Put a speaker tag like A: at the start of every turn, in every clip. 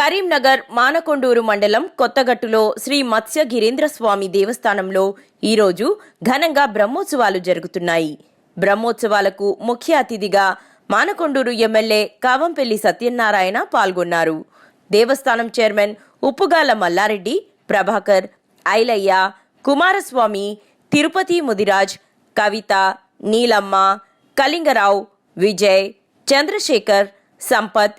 A: కరీంనగర్ మానకొండూరు మండలం కొత్తగట్టులో శ్రీ మత్స్య గిరీంద్ర స్వామి దేవస్థానంలో ఈరోజు ఘనంగా బ్రహ్మోత్సవాలు జరుగుతున్నాయి. బ్రహ్మోత్సవాలకు ముఖ్య అతిథిగా మానకొండూరు ఎమ్మెల్యే కావంపల్లి సత్యనారాయణ పాల్గొన్నారు. దేవస్థానం చైర్మన్ ఉప్పుగాల మల్లారెడ్డి ప్రభాకర్ ఐలయ్య కుమారస్వామి తిరుపతి ముదిరాజ్ కవిత నీలమ్మ కళింగరావు విజయ్ చంద్రశేఖర్ సంపత్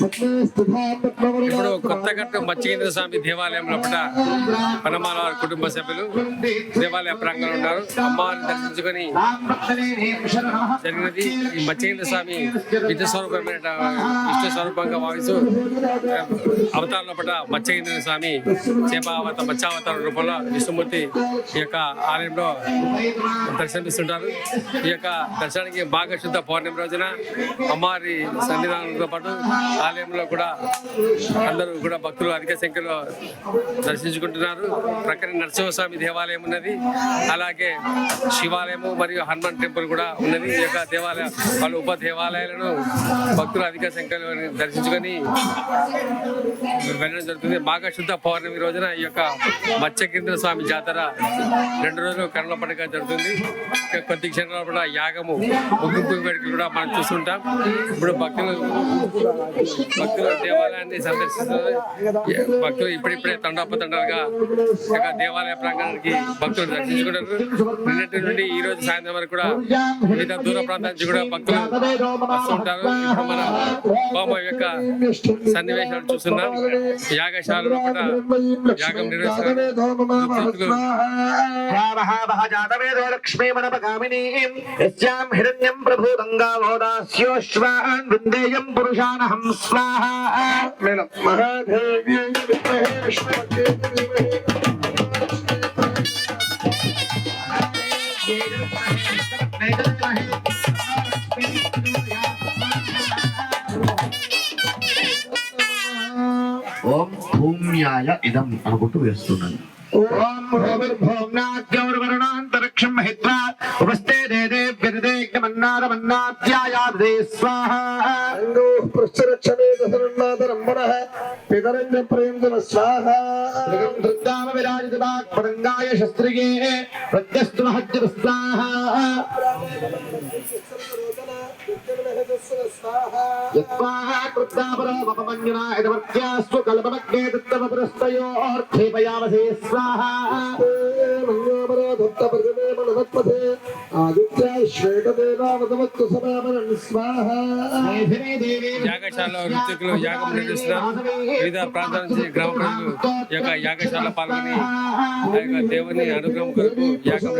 B: ఇప్పుడు కొత్తగట్టు మత్స్యకేంద్ర స్వామి దేవాలయం లోపల పనమాల వారి కుటుంబ సభ్యులు దేవాలయ ప్రాంగణంలో ఉన్నారు. అమ్మవారిని దర్శించుకొని జరిగినది. ఈ మత్స్యకేంద్ర స్వామి విద్య స్వరూపమైన విష్ణు స్వరూపంగా భావిస్తూ అవతార లోపల మత్స్యకేంద్ర స్వామి చేపావత మత్స్యావతార రూపంలో విష్ణుమూర్తి ఈ యొక్క ఆలయంలో దర్శనమిస్తుంటారు. ఈ యొక్క దర్శనానికి భాగశుద్ధ పౌర్ణమి రోజున అమ్మవారి సన్నిధానంతో పాటు ఆలయంలో కూడా అందరూ కూడా భక్తులు అధిక సంఖ్యలో దర్శించుకుంటున్నారు. ప్రక్కన నరసింహస్వామి దేవాలయం ఉన్నది. అలాగే శివాలయము మరియు హనుమాన్ టెంపుల్ కూడా ఉన్నది. ఈ యొక్క దేవాలయ వాళ్ళ ఉప దేవాలయాలను భక్తులు అధిక సంఖ్యలో దర్శించుకొని వెళ్ళడం జరుగుతుంది. మాఘ శుద్ధ పౌర్ణమి రోజున ఈ యొక్క మత్స్యకేంద్ర స్వామి జాతర రెండు రోజులు కనుల పండుగ జరుగుతుంది. కొద్ది క్షణాలు కూడా యాగము ముగింపు వేడుకలు కూడా మనం చూస్తుంటాం. ఇప్పుడు భక్తులు భక్తులు దేవాలయాన్ని సందర్శిస్తున్నారు భక్తులు ఇప్పుడిప్పుడే తండాపతండాలుగా దేవాలయ ప్రాంగణానికి భక్తులు దర్శించుకుంటారు. నిన్నటి నుండి ఈ రోజు సాయంత్రం వరకు కూడా వివిధ దూర ప్రాంతాల నుంచి కూడా భక్తులు వస్తుంటారు ఇప్పుడు మన హోమ యొక్క సన్నివేశాలు చూస్తున్నాం. యాగశాలలో కూడా యాగం నిర్వహిస్తున్నారు.
C: భావः జాతవేదో విష్ణుపత్యై ధీమహి
D: ఓం భూమ్యాయ ఇదం అనుకుంటూ వేస్తున్నాను.
C: ఓం భూమిర్భూమ్నాద్యౌర్వరుణాంతరిక్షం మహిత్వా ఉపస్థే వ్యదేగ్యమన్నారమన్నాద్యాయాదే స్వాహా.
E: ప్రశ్చరక్షమే దశరన్నాథరంబరః పితరంజ ప్రేంజన స్వాహ
C: దుర్గామ విరాజితాత్మరంగాయ స్వాహా. దత్తమపురస్తయోర్క్షేపయామసే స్వాహా
E: ఆదిత్య శ్వేతదేవావతమత్తు సమామరన్ స్వాహ
C: మేధినే దేవీ
B: యాగశాల ఋతుకులు యాగం నిర్వహిస్తున్నారు వివిధ ప్రాంతాల నుంచి గ్రామ ప్రజలు యొక్క యాగశాల పాల్గొని ఆ యొక్క దేవుని అనుగ్రహం కొరకు యాగం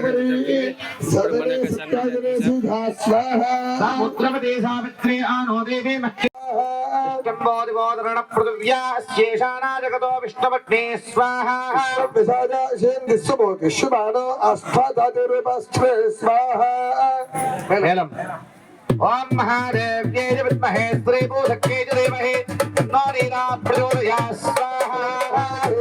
C: మహ్యంబోధిబోధరణ పృథివ్యాశేషానా జగతో విష్ణుపట్నే స్వాహా
E: విశ్వభోగిష్యమానో అస్థాధాతిరూపస్థే స్వాహ.
C: మేళం ఓం మహాదేవ్యై విద్మహే స్త్రీ భూషక్యై చ ధీమహి తన్నో ప్రచోదయాత్